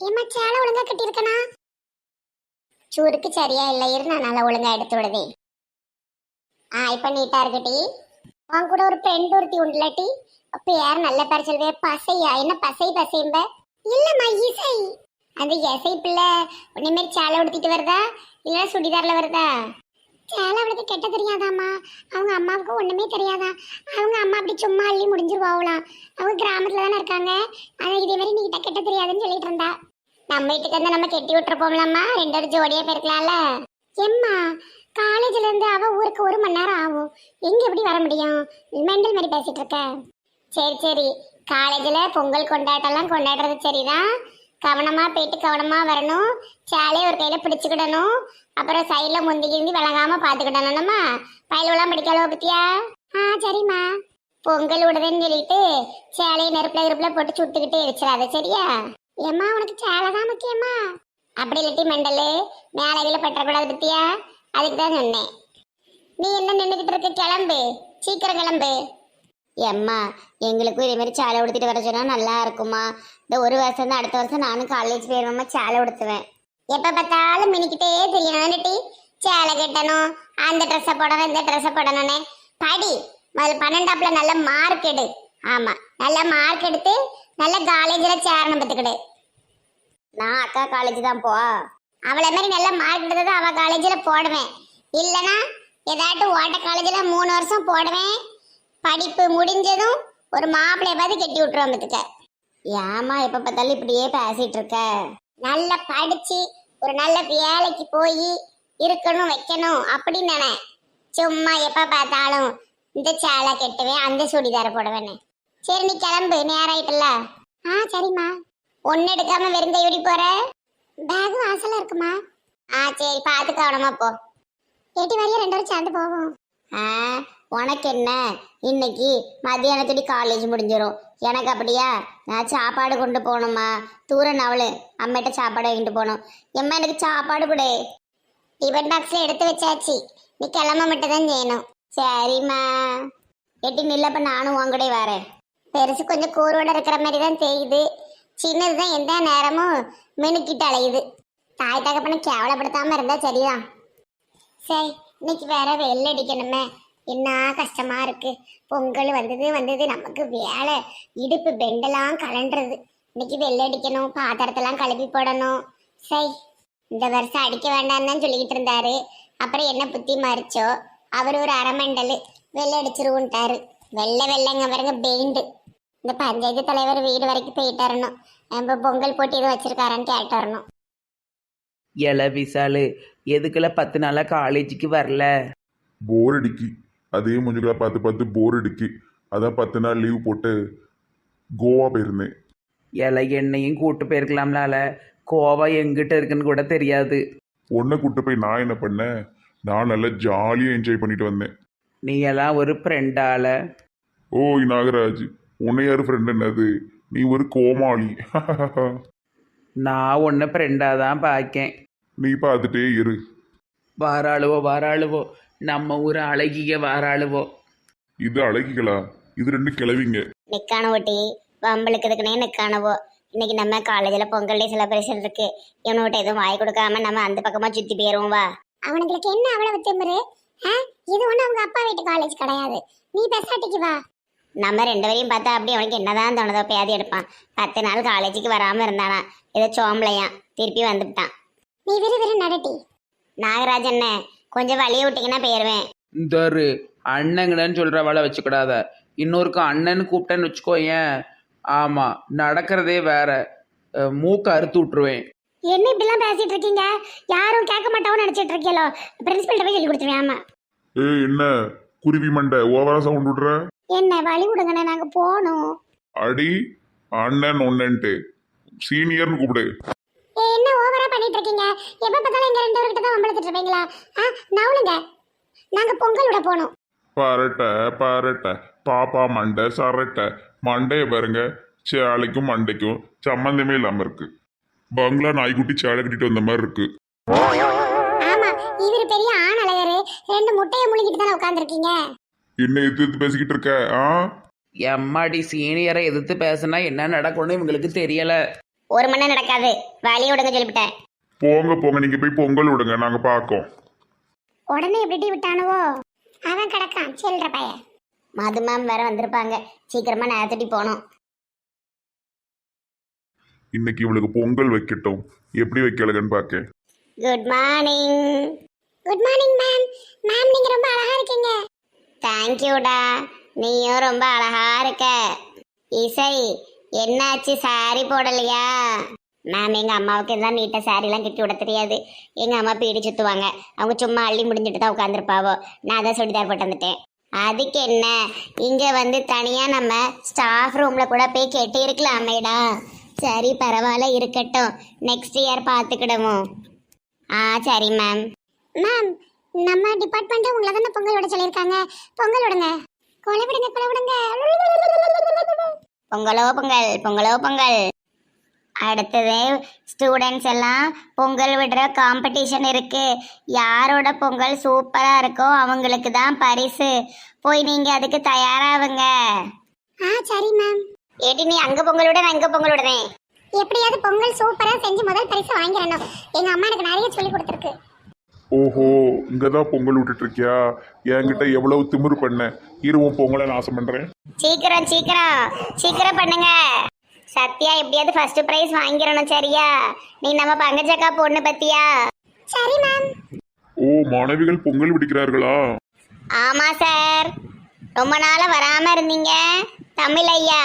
ஏம்மா சேலை ஒழுங்கா கட்டியிருக்கனா? சூருக்கு சரியா இல்லை இரு நான் நல்லா ஒழுங்கா எடுத்து விடுதே. ஆ இப்ப நீட்டா இருக்கட்டி உன் கூட ஒரு ஃப்ரெண்ட் ஒருத்தி உண்டுலட்டி அப்ப யார் நல்ல பேர் சொல்வே பசையா? என்ன பசை பசைம்ப இல்லம்மா இசை. அந்த இசை பிள்ளை உன்னை மாதிரி சேலை உடுத்திட்டு வருதா? இல்ல சுடிதார்ல வருதா? சேலை அவளுக்கு கெட்ட தெரியாதாம்மா. அவங்க அம்மாவுக்கு ஒண்ணுமே தெரியாதா? அவங்க அம்மா அப்படி சும்மா அள்ளி முடிஞ்சிருவாங்களாம் அவங்க கிராமத்துல தானே இருக்காங்க. ஆனால் இதே மாதிரி நீ கெட்ட தெரியாதுன்னு சொல்லிட்டு இருந்தா. நம்ம வீட்டுக்கு வந்து நம்ம கெட்டி விட்டுருப்போம்லம்மா. ரெண்டு ஜோடியா போயிருக்கலாம்ல எம்மா காலேஜ்ல இருந்து அவ ஊருக்கு ஒரு மணி நேரம் ஆகும். எங்க எப்படி வர முடியும்? மெண்டல் மாதிரி பேசிட்டு இருக்க. சரி சரி. காலேஜ்ல பொங்கல் கொண்டாட்டம்லாம் கொண்டாடுறது சரிதான். கவனமா போயிட்டு கவனமா வரணும். சேலையை ஒரு கையில பிடிச்சுக்கிடணும். அப்புறம் சைட்ல முந்தி கிந்தி விளங்காம பாத்துக்கிடணும்மா பயிலெல்லாம் படிக்கலோ பத்தியா? ஆ சரிம்மா. பொங்கல் விடுதுன்னு சொல்லிட்டு சேலையை நெருப்புல நெருப்புல போட்டு சுட்டுக்கிட்டே எரிச்சிடாத சரியா? ஏம்மா உனக்கு சேலை தான் முக்கியமா? அப்படி இல்லாட்டி மெண்டலு மேலே கீழே பற்றக்கூடாது பத்தியா? அதுக்கு தான் சொன்னேன். நீ என்ன நின்றுக்கிட்டு இருக்க? கிளம்பு. சீக்கிரம் கிளம்பு. எம்மா எங்களுக்கும் இதே மாதிரி சேலை உடுத்திட்டு வர சொன்னா நல்லா இருக்குமா? இந்த ஒரு வருஷம் தான் அடுத்த வருஷம் நானும் காலேஜ் போயிருவேம்மா சேலை உடுத்துவேன். எப்போ பார்த்தாலும் மினிக்கிட்டே தெரியணும் டி சேலை கட்டணும் அந்த ட்ரெஸ்ஸை போடணும் இந்த ட்ரெஸ்ஸை போடணும்னே. படி முதல்ல பன்னெண்டாப்புல நல்ல மார்க் எடு. ஆமா. நல்ல மார்க் எடுத்து நல்ல காலேஜில் சேரணும் பத்துக்கிடு நான் அக்கா காலேஜ் தான் போ. அவளை மாதிரி நல்ல மார்க் எடுத்தது அவ காலேஜில் போடுவேன். இல்லைன்னா ஏதாட்டும் ஓட்ட காலேஜில் மூணு வருஷம் போடுவேன். படிப்பு முடிஞ்சதும் ஒரு மாப்பிள்ளைய பார்த்து கட்டி விட்டுருவோம் பத்துக்க ஏமா எப்போ பார்த்தாலும் இப்படியே பேசிட்டு இருக்க? நல்லா படிச்சு ஒரு நல்ல வேலைக்கு போய் இருக்கணும் வைக்கணும் அப்படின்னு நினை சும்மா எப்ப பார்த்தாலும் இந்த சேலை கட்டுவேன் அந்த சுடிதார போடுவேன்னு. சரி நீ கிளம்பு. நேரம் ஆயிட்டுல ஆ சரிம்மா. ஒன்னு எடுக்காம வெறும் எப்படி போற? பேக் வாசல்ல இருக்குமா? ஆ சரி பார்த்து கவனமா போ. ஏட்டி வரையும் ரெண்டு பேரும் சேர்ந்து போவோம். ஆ உனக்கு என்ன? இன்னைக்கு மத்தியானத்துடி காலேஜ் முடிஞ்சிடும் எனக்கு அப்படியா? நான் சாப்பாடு கொண்டு போகணுமா? தூரம் நவளு அம்மிட்ட சாப்பாடு வாங்கிட்டு போகணும். எம்மா எனக்கு சாப்பாடு கொடு. டிஃபன் பாக்ஸில் எடுத்து வச்சாச்சு. நீ கிளம்ப மட்டும் தான் செய்யணும். சரிம்மா. எட்டி நில்லப்ப நானும் உங்கடே வரேன். பெருசு கொஞ்சம் கூரோட இருக்கிற மாதிரி தான் தெரியுது சின்னது தான் எந்த நேரமும் மினுக்கிட்டு அலையுது. தாய் தகப்பனை கேவலப்படுத்தாம இருந்தா சரிதான். சரி இன்னைக்கு வேற வெள்ளை அடிக்கணுமே. என்ன கஷ்டமா இருக்கு. பொங்கல் வந்தது வந்தது. நமக்கு வேலை. இடுப்பு பெண்டெல்லாம் கலண்டுறது இன்னைக்கு வெள்ளை அடிக்கணும். பாத்திரத்தெல்லாம் கழுவி போடணும். சரி இந்த வருஷம் அடிக்க வேண்டாம்னு தான் சொல்லிக்கிட்டு இருந்தாரு. அப்புறம் என்ன புத்தி மாறிச்சோ? அவர் ஒரு அரமண்டல் வெள்ளை அடிச்சிருவோன்ட்டாரு. வெள்ளை வெள்ளைங்க பாருங்க பெயிண்டு. இந்த பஞ்சாயத்து தலைவர் வீடு வரைக்கும் போயிட்டு வரணும். நம்ம பொங்கல் போட்டி எதுவும் வச்சிருக்காரான்னு கேட்டு வரணும். எல விசாலு எதுக்குள்ள பத்து நாளாக காலேஜுக்கு வரல? போர் அடிக்கி. அதே முஞ்சுகளை பார்த்து பார்த்து போர் அடிக்கி. அதான் பத்து நாள் லீவ் போட்டு கோவா போயிருந்தேன். இலை எண்ணெயும் கூட்டு போயிருக்கலாம்லால கோவா எங்கிட்ட இருக்குன்னு கூட தெரியாது. உன்னை கூட்டு போய் நான் என்ன பண்ணேன்? நான் நல்லா ஜாலியாக என்ஜாய் பண்ணிட்டு வந்தேன். நீ எல்லாம் ஒரு ஃப்ரெண்டால ஓய் நாகராஜ். உன்னை யார் ஃப்ரெண்ட் என்னது? நீ ஒரு கோமாளி. நான் ஒன்று ஃப்ரெண்டாக தான் பார்க்கேன் நீ பார்த்துட்டே இரு. வாராளுவோ வாராளுவோ நம்ம ஊர் அழகிய வாராளுவோ. இது அழகிகளா? இது ரெண்டு கிளவிங்க நிக்கான ஓட்டி வம்பளுக்கு இதுக்குனே நிக்கானவோ. இன்னைக்கு நம்ம காலேஜில் பொங்கல் டே செலிப்ரேஷன் இருக்கு. இவனுகிட்ட எதுவும் வாய் கொடுக்காம நம்ம அந்த பக்கமா சுத்தி போயிருவோம் வா. அவனுங்களுக்கு என்ன அவ்வளவு திமிரு? ஆ? இது ஒண்ணு அவங்க அப்பா வீட்டு காலேஜ் கிடையாது. நீ பெசாட்டிக்கு வா. நம்ம ரெண்டு பேரையும் பார்த்தா அப்படி அவனுக்கு என்னதான் தோணுதோ பேதி எடுப்பான். பத்து நாள் காலேஜுக்கு வராம இருந்தானா. ஏதோ சோம்பலையான் திருப்பி வந்துட்டான். நீ விறு விறு நடட்டி. நாகராஜ் என்ன கொஞ்சம் வழிய விட்டீங்கன்னா போயிருவேன். இந்த அண்ணங்கன்னு சொல்கிற வேலை வச்சுக்கிடாத. இன்னொருக்கு அண்ணன்னு கூப்பிட்டேன்னு வச்சுக்கோ ஏன்? ஆமாம் நடக்கிறதே வேற. அஹ், மூக்க அறுத்து விட்ருவேன் என்ன இப்படிலாம் பேசிட்டு இருக்கீங்க? யாரும் கேட்க மாட்டாவும் நினைச்சிட்டு இருக்கீங்களோ? பிரின்சிபல்ட்ட போய் சொல்லி கொடுத்துருவேன் ஆமா. ஏய் என்ன? குருவி மண்டை ஓவரா சவுண்ட் விடுற? என்ன வழி விடுங்கண்ணே நாங்க போகணும். அடி அண்ணன் ஒன்னன்ட்டு சீனியர்னு கூப்பிடு. ஏய், என்ன ஓவரா பண்ணிட்டு இருக்கீங்க எப்ப பார்த்தாலும் எங்க ரெண்டு பேர்கிட்ட தான் வம்பளத்துட்டு இருப்பீங்களா? ஆ நவுளுங்க. நாங்க பொங்கல் விட போகணும். பரட்டை பரட்டை. பாப்பா மண்டை சரட்டை. மண்டையை பாருங்க. சேலைக்கும் மண்டைக்கும் சம்மந்தமே இல்லாம இருக்கு. பங்களா நாய்க்குட்டி சேலை கட்டிட்டு வந்த மாதிரி இருக்கு. ஆமா இவர் பெரிய ஆண் அழகரு. ரெண்டு முட்டையை முழுங்கிட்டு தானே உட்காந்துருக்கீங்க என்ன எதிர்த்து பேசிக்கிட்டு இருக்க ஆ? எம்மாடி சீனியரை எதிர்த்து பேசுனா என்ன நடக்கும்னு இவங்களுக்கு தெரியலை. ஒரு மணி நேரம் நடக்காது. வேலையை விடுங்க சொல்லிவிட்டேன். போங்க போங்க. நீங்க போய் பொங்கல் விடுங்க. நாங்க பார்க்கோம். உடனே எப்படி விட்டானுவோ? அவன் கிடக்கான். செல்ற பையன். மது மேம் வேற வந்திருப்பாங்க. சீக்கிரமா நேரத்தடி போகணும். இன்னைக்கு இவளுக்கு பொங்கல் வைக்கட்டும். எப்படி வைக்கலகன்னு பார்க்க. Good morning good morning ma'am ma'am நீங்க ரொம்ப அழகா இருக்கீங்க. தேங்க்யூடா நீயும் ரொம்ப அழகா இருக்க. இசை என்னாச்சு சாரி போடலையா? மேம் எங்க அம்மாவுக்கு தான் நீட்ட சாரிலாம் கட்டி விட தெரியாது. எங்க அம்மா பீடி சுத்துவாங்க. அவங்க சும்மா அள்ளி முடிஞ்சிட்டு தான் உட்காந்துருப்பாவோ நான் தான் சுடிதார் போட்டு வந்துட்டேன். அதுக்கு என்ன? இங்க வந்து தனியா நம்ம ஸ்டாஃப் ரூம்ல கூட போய் கெட்டி இருக்கலாமேடா சரி பரவாயில்ல இருக்கட்டும். நெக்ஸ்ட் இயர் பார்த்துக்கிடுவோம் ஆ சரி மேம் மேம் நம்ம டிபார்ட்மெண்ட்டே உங்களை தானே பொங்கல் விட சொல்லியிருக்காங்க. பொங்கல் விடுங்க. கொலை விடுங்க கொலை விடுங்க. பொங்கலோ பொங்கல் பொங்கலோ பொங்கல். அடுத்தது ஸ்டூடெண்ட்ஸ் எல்லாம் பொங்கல் விடுற காம்படிஷன் இருக்கு. யாரோட பொங்கல் சூப்பரா இருக்கோ அவங்களுக்கு தான் பரிசு. போய் நீங்க அதுக்கு தயாராகுங்க. ஆ சரி மேம் ஏடி நீ அங்க பொங்கல் விட நான் இங்க பொங்கல் விடுறேன். எப்படியாவது பொங்கல் சூப்பரா செஞ்சு முதல் பரிசு வாங்கிடணும். எங்க அம்மா எனக்கு நிறைய சொல்லி கொடுத்துருக்கு. ஓஹோ இங்கதான் பொங்கல் விட்டுட்டு இருக்கியா என்கிட்ட எவ்வளவு திமிரு பண்ண. இருவும் பொங்கலை நாசம் பண்றேன். சீக்கிரம் சீக்கிரம். சீக்கிரம் பண்ணுங்க. சத்யா எப்படியாவது ஃபர்ஸ்ட் பிரைஸ் வாங்கிடணும் சரியா? நீ நம்ம பங்கஜக்கா பொண்ணு பத்தியா? சரி மேம் ஓ மாணவிகள் பொங்கல் விடுக்கிறார்களா? ஆமா சார் ரொம்ப நாளா வராம இருந்தீங்க. தமிழ் ஐயா.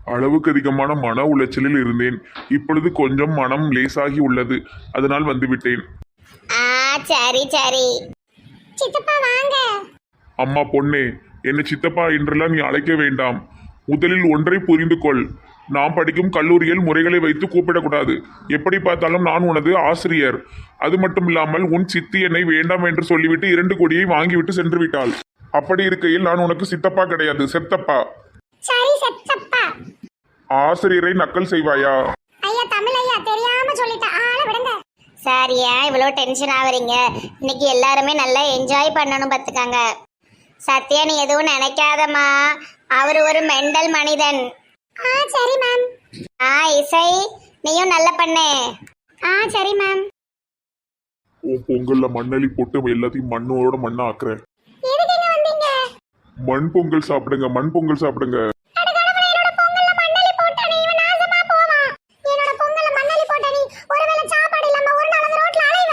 அளவுக்கு அதிகமான மன உளைச்சலில் இருந்தேன். இப்பொழுது கொஞ்சம் மனம் லேசாகி உள்ளது. அதனால் வந்து விட்டேன். ஆ சரி சரி. சித்தப்பா வாங்க. அம்மா பொன்னே என்னை சித்தப்பா என்றெல்லாம் நீ அழைக்க வேண்டாம். முதலில் ஒன்றை புரிந்து கொள். நாம் படிக்கும் கல்லூரியில் முறைகளை வைத்து கூப்பிடக்கூடாது. எப்படி பார்த்தாலும் நான் உனது ஆசிரியர். அது மட்டும் இல்லாமல் உன் சித்தி என்னை வேண்டாம் என்று சொல்லிவிட்டு இரண்டு கொடியை வாங்கிவிட்டு சென்று விட்டாள் அப்படி இருக்கையில் நான் உனக்கு சித்தப்பா கிடையாது செத்தப்பா. சரி சத்தப்பா. ஆசிரியரை நக்கல் செய்வாயா ஐயா தமிழ் ஐயா தெரியாம சொல்லிட்டேன் ஆள விடுங்க சார் ஏன் இவ்வளோ டென்ஷன் ஆகுறீங்க. இன்னைக்கு எல்லாருமே நல்லா என்ஜாய் பண்ணணும் பார்த்துக்காங்க. சத்யா நீ எதுவும் நினைக்காதம்மா. அவர் ஒரு மெண்டல் மனிதன். ஆ சரி மேம் ஆ இசை நீயும் நல்ல பண்ணு. ஆ சரி மேம் உன் பொங்கல்ல மண்ணலி போட்டு எல்லாத்தையும் மண்ணோட மண்ணா ஆக்குறேன். மண் பொங்கல் சாப்பிடுங்க மண் பொங்கல் சாப்பிடுங்க என்னோட பொங்கல்ல மண்ணலி போட்டா நீ இவன் நாசமா போவான் என்னோட பொங்கல்ல மண்ணலி போட்டா நீ ஒருவேளை சாப்பாடு இல்லாம ஒரு நாள் அந்த ரோட்ல அலைவ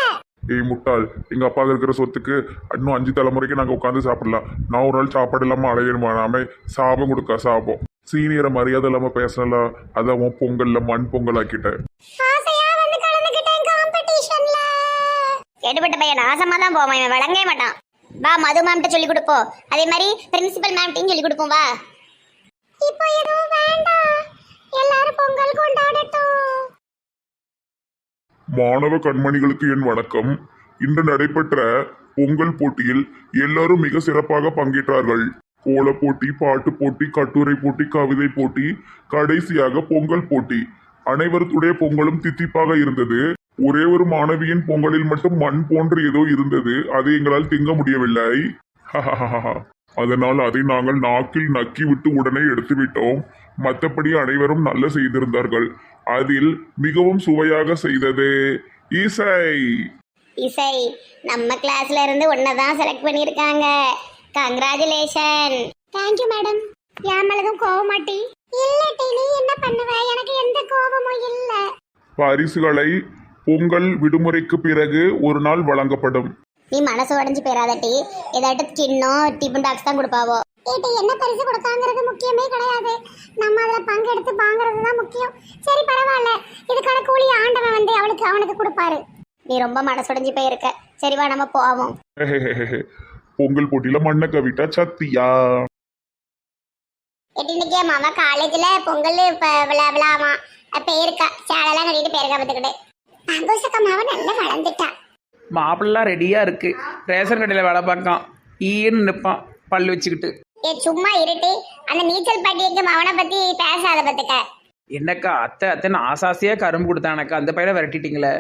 ஏய் முட்டாள் எங்க அப்பா இருக்கிற சொத்துக்கு இன்னும் அஞ்சு தலைமுறைக்கு நாங்க உட்காந்து சாப்பிடலாம். நான் ஒரு நாள் சாப்பாடு இல்லாம அலையணுமா? நாம சாபம் கொடுக்க சாபம். சீனியரை மரியாதை இல்லாம பேசல அதான் உன் பொங்கல்ல மண் பொங்கல் ஆக்கிட்டேன் கெடுபட்ட பையன் நாசமா தான் போவான். இவன் விளங்கவே மாட்டான். வா மது மேம்கிட்ட சொல்லி கொடுப்போம். அதே மாதிரி பிரின்சிபல் மேம்கிட்டையும் சொல்லி கொடுப்போம் வா. இப்போ எதுவும் வேண்டாம். எல்லாரும் பொங்கல் கொண்டாடட்டும். மாணவ கண்மணிகளுக்கு என் வணக்கம். இன்று நடைபெற்ற பொங்கல் போட்டியில் எல்லாரும் மிக சிறப்பாக பங்கேற்றார்கள். கோல போட்டி பாட்டு போட்டி கட்டுரை போட்டி கவிதை போட்டி கடைசியாக பொங்கல் போட்டி. அனைவருடைய பொங்கலும் தித்திப்பாக இருந்தது. ஒரே ஒரு மாணவியின் பொங்கலில் மட்டும் மண் போன்று ஏதோ இருந்தது. அதை எங்களால் திங்க முடியவில்லை. அதனால் அதை நாங்கள் நாக்கில் நக்கி விட்டு உடனே எடுத்து விட்டோம். மற்றபடி அனைவரும் நல்ல செய்திருந்தார்கள். அதில் மிகவும் சுவையாக செய்தது இசை இசை. நம்ம கிளாஸ்ல இருந்து ஒன்னதான் செலக்ட் பண்ணிருக்காங்க கங்க்ராச்சுலேஷன் தேங்க்யூ மேடம் என் மேலதும் கோவம் மாட்டி இல்ல நீ என்ன பண்ணுவ? எனக்கு எந்த கோபமும் இல்ல. பரிசுகளை பொங்கல் விடுமுறைக்கு பிறகு ஒரு நாள் வழங்கப்படும். நீ மனசு உடஞ்சு போயிடாதட்டி ஏதாட்டு கிண்ணம் டிஃபன் பாக்ஸ் தான் கொடுப்பாவோ? ஏட்டி என்ன பரிசு கொடுத்தாங்கிறது முக்கியமே கிடையாது. நம்ம அதுல பங்கெடுத்து வாங்குறது தான் முக்கியம். சரி பரவாயில்ல. இதுக்கான கூலி ஆண்டவன் வந்து அவளுக்கு அவனுக்கு கொடுப்பாரு. நீ ரொம்ப மனசு உடஞ்சு போயிருக்க. சரி வா நம்ம போவோம். பொங்கல் போட்டியில மண்ணை கவிட்டா சத்தியா? இன்னைக்கு மாமா? காலேஜ்ல பொங்கல் விழா விழாமா? பேருக்கா சேலெல்லாம் கட்டிட்டு பேருக்கா பார்த்துக்கிட்டு. சந்தோஷக்கா மாவ நல்லா வளர்ந்துட்டா. மாப்பிள்ளலாம் ரெடியாக இருக்கு. ரேஷன் கடையில் வேலை பார்க்கான். ஈன்னு நிற்பான் பல் வச்சுக்கிட்டு. ஏ சும்மா இருட்டி. அந்த நீச்சல் பாட்டிக்கு மவனை பத்தி பேசாத பத்துக்க என்னக்கா அத்தை அத்தைன்னு ஆசாசியாக கரும்பு கொடுத்தானக்கா அந்த பையனை விரட்டிட்டீங்களே.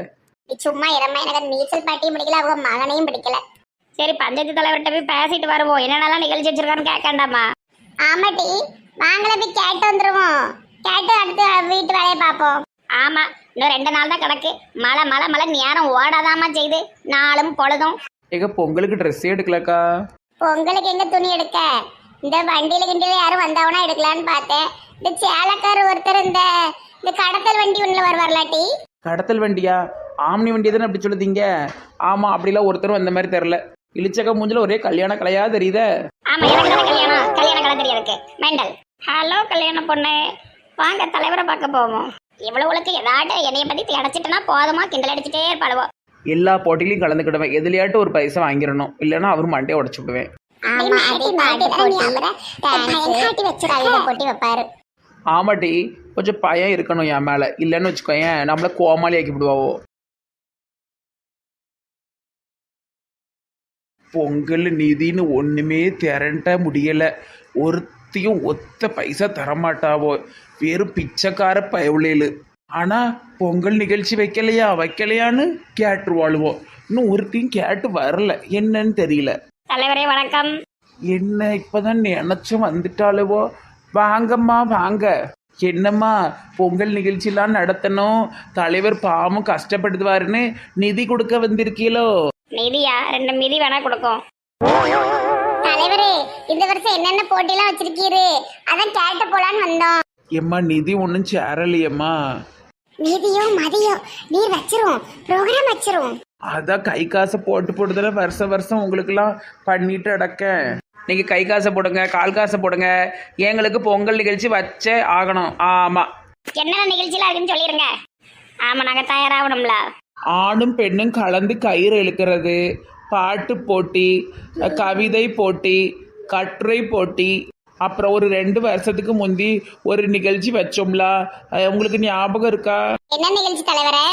சும்மா இரமா எனக்கு நீச்சல் பாட்டியும் பிடிக்கல அவங்க மகனையும் பிடிக்கல. சரி பஞ்சாயத்து தலைவர்கிட்ட போய் பேசிட்டு வருவோம் என்னென்னலாம் நிகழ்ச்சி வச்சிருக்கான்னு கேட்காண்டாமா? ஆமாட்டி வாங்கல போய் கேட்டு வந்துருவோம். கேட்டு அடுத்து வீட்டு வேலையை பார்ப்போம். ஆமா இன்னும் ரெண்டு நாள் தான் கிடக்கு. மழை மழை மழை நேரம் ஓடாதாமா செய்து. நாளும் பொழுதும். ஏங்க பொங்கலுக்கு ட்ரெஸ்ஸே எடுக்கலக்கா? பொங்கலுக்கு எங்க துணி எடுக்க? இந்த வண்டியில கிண்டியில யாரும் வந்தாவனா எடுக்கலான்னு பார்த்தேன். இந்த சேலக்காரர் ஒருத்தர் இந்த இந்த கடத்தல் வண்டி ஒண்ணுல வருவார்லாட்டி. கடத்தல் வண்டியா? ஆம்னி வண்டி தானே அப்படி சொல்லுதீங்க? ஆமாம் அப்படிலாம் ஒருத்தரும் அந்த மாதிரி தெரில இளிச்சக்கா மூஞ்சில ஒரே கல்யாண கலையா தெரியுதே? ஆமா எனக்கு தானே கல்யாணம் கல்யாண கலை தெரியும் எனக்கு. மெண்டல். ஹலோ கல்யாண பொண்ணு. வாங்க தலைவரை பார்க்க போவோம். இவ்வளவுக்கு ஏதாட்டு என்னைய பத்தி திடச்சிட்டுனா போதுமா? கிண்டல் அடிச்சுட்டே இருப்பாளுவோ. எல்லா போட்டிலையும் கலந்துக்கிடுவேன். எதுலையாட்டும் ஒரு பைசா வாங்கிடணும். இல்லைன்னா அவர் மண்டையை உடச்சு விடுவேன். ஆமா அதே பாட்டு. போட்டி வச்சிருக்காங்க போட்டி வைப்பாரு. ஆமாட்டி கொஞ்சம் பயம் இருக்கணும் என் மேலே. இல்லைன்னு வச்சுக்கோயேன் நம்மள கோமாளி ஆக்கி விடுவாவோ. பொங்கல் நிதின்னு ஒன்றுமே திரண்ட முடியலை. ஒருத்தையும் ஒத்த பைசா தரமாட்டாவோ. வெறும் பிச்சைக்கார பயவுளேலு. ஆனால் பொங்கல் நிகழ்ச்சி வைக்கலையா வைக்கலையான்னு கேட்டுருவாளுவோம் இன்னும் ஒருத்தையும் கேட்டு வரல. என்னன்னு தெரியல. தலைவரே வணக்கம். என்ன இப்பதான் நினைச்சும் வந்துட்டாளுவோ? வாங்கம்மா வாங்க. என்னம்மா பொங்கல் நிகழ்ச்சிலாம் நடத்தணும். தலைவர் பாவம் கஷ்டப்படுத்துவாருன்னு நிதி கொடுக்க வந்திருக்கீங்களோ நிதியா ரெண்டு மிதி வேணா கொடுக்கும். தலைவரே இந்த வருஷம் என்னென்ன போட்டிலாம் வச்சிருக்கீரு? அதான் கேட்டு போலான்னு வந்தோம். எம்மா நிதி ஒன்றும் சேரலையம்மா. நிதியும் மதியம் நீர் வச்சிரும் ப்ரோக்ராம் வச்சிரும். அதான் கை காசை போட்டு போட்டு தானே வருஷம் வருஷம் உங்களுக்கெல்லாம் பண்ணிட்டு அடக்க நீங்கள் கை காசை போடுங்க கால் காசை போடுங்க. எங்களுக்கு பொங்கல் நிகழ்ச்சி வச்சே ஆகணும். ஆமாம் என்னென்ன நிகழ்ச்சிலாம் இருக்குன்னு சொல்லிருங்க. ஆமா நாங்க தயாராகணும்ல. ஆணும் பெண்ணும் கலந்து கயிறு இழுக்கிறது. பாட்டு போட்டி கவிதை போட்டி கட்டுரை போட்டி. அப்புறம் ஒரு ரெண்டு வருஷத்துக்கு முந்தி ஒரு நிகழ்ச்சி வச்சோம்ல. அஹ் உங்களுக்கு ஞாபகம் இருக்கா? என்ன நிகழ்ச்சி தலைவரே?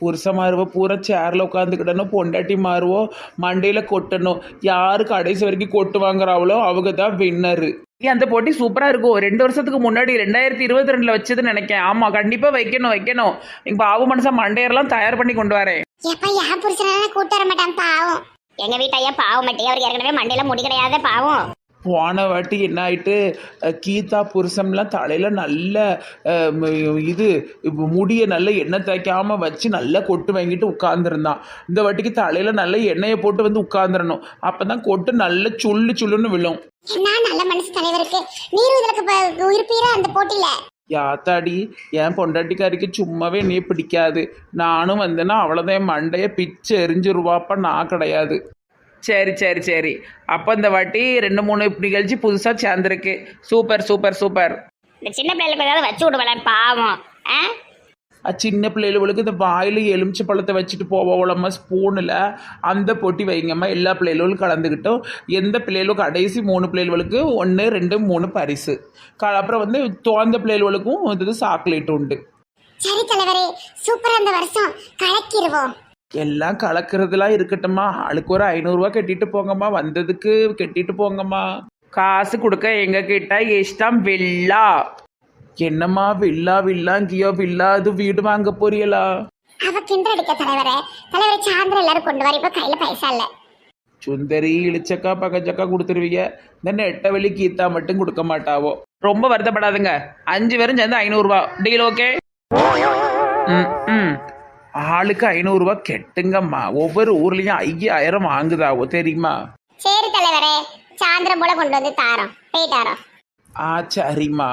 புருஷ மாறுவோ பூரா சேரில் உட்காந்துக்கிடணும் பொண்டாட்டி மாறுவோ மண்டையில் கொட்டணும். யாரு கடைசி வரைக்கும் கொட்டு வாங்குறாவளோ அவங்க தான் வின்னரு அந்த போட்டி சூப்பராக இருக்கும். ரெண்டு வருஷத்துக்கு முன்னாடி ரெண்டாயிரத்தி இருபத்தி ரெண்டில் வச்சதுன்னு நினைக்கேன் ஆமாம் கண்டிப்பாக வைக்கணும் வைக்கணும். இப்போ பாவு மனுஷன் மண்டையெல்லாம் தயார் பண்ணி கொண்டு வரேன். எப்ப புருஷனால கூட்டு வர மாட்டான் பாவம். எங்க வீட்டையா பாவம் மட்டி அவருக்கு ஏற்கனவே மண்டையில முடி கிடையாத பாவம். போன வாட்டி என்ன ஆயிட்டு கீதா புருஷம்லாம் தலையில நல்ல இது முடிய நல்ல எண்ணெய் தேய்க்காம வச்சு நல்லா கொட்டு வாங்கிட்டு உட்கார்ந்துருந்தான். இந்த வாட்டிக்கு தலையில நல்ல எண்ணெயை போட்டு வந்து உட்கார்ந்துடணும் அப்பதான் கொட்டு நல்ல சுள்ளு சுள்ளுன்னு விழும். என்ன நல்ல மனசு தலைவருக்கு? நீர் இருப்பீரா அந்த போட்டியில? யாத்தாடி என் பொண்டாட்டிக்காரிக்கு சும்மாவே நீ பிடிக்காது. நானும் வந்தேன்னா அவ்வளோதான் என் மண்டைய பிச்சு எரிஞ்சிருவாப்ப நான் கிடையாது. சரி சரி சரி. அப்போ இந்த வாட்டி ரெண்டு மூணு நிகழ்ச்சி புதுசாக சேர்ந்துருக்கு. Super super super. இந்த சின்ன பிள்ளைகளுக்கு ஏதாவது வச்சு விடுவேன் பாவம். ஆ? சின்ன பிள்ளைகளுக்கு இந்த வாயில் எலுமிச்சை பழத்தை வச்சுட்டு போவோம்மா ஸ்பூனில் அந்த போட்டி வைங்கம்மா எல்லா பிள்ளைகளும் கலந்துக்கிட்டோம். எந்த பிள்ளைகளும் கடைசி மூணு பிள்ளைகளுக்கு ஒன்று ரெண்டு மூணு பரிசு. க அப்புறம் வந்து தோந்த பிள்ளைகளுக்கும் இது சாக்லேட் உண்டு. சரி தலைவரே சூப்பரா இந்த வருஷம் கலக்கிடுவோம் எல்லாம் கலக்கிறதுலாம் இருக்கட்டும்மா. ஆளுக்கு ஒரு ஐநூறுரூவா கட்டிட்டு போங்கம்மா. வந்ததுக்கு கட்டிட்டு போங்கம்மா. காசு கொடுக்க எங்க கிட்ட இஷ்டம் வில்லா. என்னம்மா வில்லா வில்லாங்கியோ வில்லா அது வீடு வாங்க போறீங்களா அவ கிண்டல் அடிக்க தலைவரே. தலைவரை சாயந்தரம் எல்லாரும் கொண்டு வர. இப்ப கையில பைசா இல்ல. சுந்தரி இளிச்சக்கா பகச்சக்கா கொடுத்துருவீங்க. இந்த நெட்ட வெளி கீத்தா மட்டும் கொடுக்க மாட்டாவோ. ரொம்ப வருத்தப்படாதுங்க. அஞ்சு பேரும் சேர்ந்து ஐநூறுரூவா டீல் ஓகே ம் ம். ஆளுக்கு ஐநூறுரூவா கெட்டுங்கம்மா. ஒவ்வொரு ஊர்லேயும் ஐயாயிரம் வாங்குதாவோ தெரியுமா? சரி தலைவரே சாயந்தரம் போல கொண்டு வந்து தாரோம். போயிட்டாரோம் ஆ சரிம்மா.